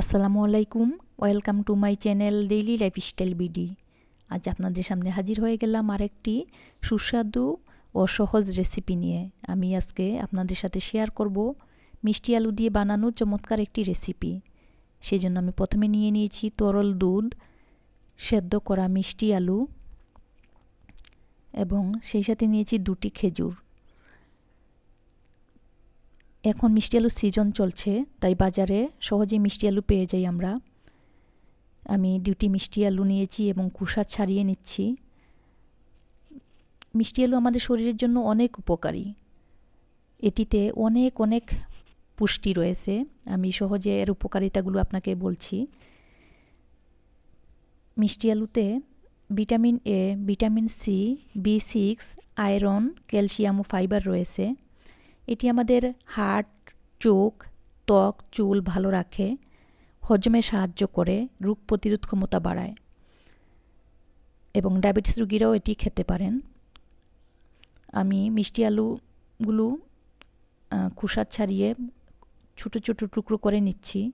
আসসালামু আলাইকুম, welcome to my channel daily lifestyle BD. আজ আপনাদের সামনে হাজির হয়ে গেলাম আরেকটি সুস্বাদু ও সহজ রেসিপি নিয়ে। আমি আজকে আপনাদের সাথে শেয়ার করব মিষ্টি আলু দিয়ে বানানো চমৎকার একটি রেসিপি। সেই জন্য আমি প্রথমে নিয়ে নিয়েছি তরল দুধ, সেদ্ধ করা মিষ্টি আলু এবং সেই সাথে নিয়েছি দুটি খেজুর। এখন মিষ্টি আলুর সিজন চলছে, তাই বাজারে সহজেই মিষ্টি আলু পেয়ে যাই আমরা। আমি ডিউটি মিষ্টি আলু নিয়েছি এবং কুষা ছাড়িয়ে নিচ্ছি। মিষ্টি আলু আমাদের শরীরের জন্য অনেক উপকারী। এটিতে অনেক অনেক পুষ্টি রয়েছে। আমি সহজে এর উপকারিতাগুলো আপনাকে বলছি। মিষ্টি আলুতে vitamin A vitamin C B six iron calcium O fibre রয়েছে। এটি আমাদের হার্ট, চোখ, ত্বক, চুল ভালো রাখে, হজমে সাহায্য করে, রোগ প্রতিরোধ ক্ষমতা বাড়ায় এবং ডায়াবেটিস রুগীরাও এটি খেতে পারেন। আমি মিষ্টি আলুগুলো খোসা ছাড়িয়ে ছোটো ছোটো টুকরো করে নিচ্ছি।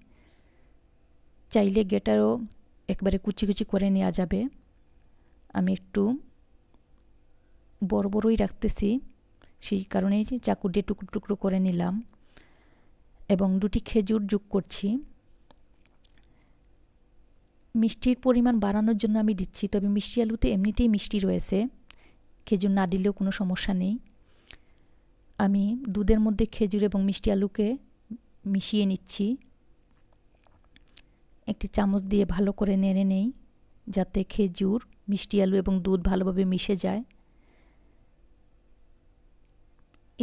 চাইলে গেটারও একবারে কুচি কুচি করে নেওয়া যাবে। আমি একটু বড় বড়ই রাখতেছি। সেই কারণেই চাকু দিয়ে টুকরো টুকরো করে নিলাম এবং দুটি খেজুর যোগ করছি। মিষ্টির পরিমাণ বাড়ানোর জন্য আমি দিচ্ছি, তবে মিষ্টি আলুতে এমনিতেই মিষ্টি রয়েছে। খেজুর না দিলেও কোনো সমস্যা নেই। আমি দুধের মধ্যে খেজুর এবং মিষ্টি আলুকে মিশিয়ে নিচ্ছি। একটি চামচ দিয়ে ভালো করে নেড়ে নেই, যাতে খেজুর, মিষ্টি আলু এবং দুধ ভালোভাবে মিশে যায়।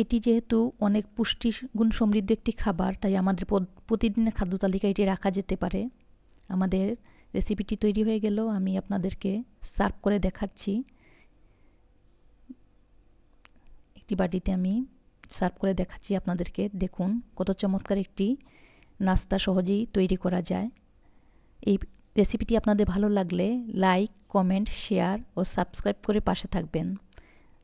এটি যেহেতু অনেক পুষ্টি গুণ সমৃদ্ধ একটি খাবার, তাই আমাদের প্রতিদিনের খাদ্য তালিকায় এটি রাখা যেতে পারে। আমাদের রেসিপিটি তৈরি হয়ে গেল, আমি আপনাদেরকে সার্ভ করে দেখাচ্ছি। একটি বাটিতে আমি সার্ভ করে দেখাচ্ছি আপনাদেরকে, দেখুন কত চমৎকার একটি নাস্তা সহজেই তৈরি করা যায়। এই রেসিপিটি আপনাদের ভালো লাগলে লাইক কমেন্ট শেয়ার ও সাবস্ক্রাইব করে পাশে থাকবেন।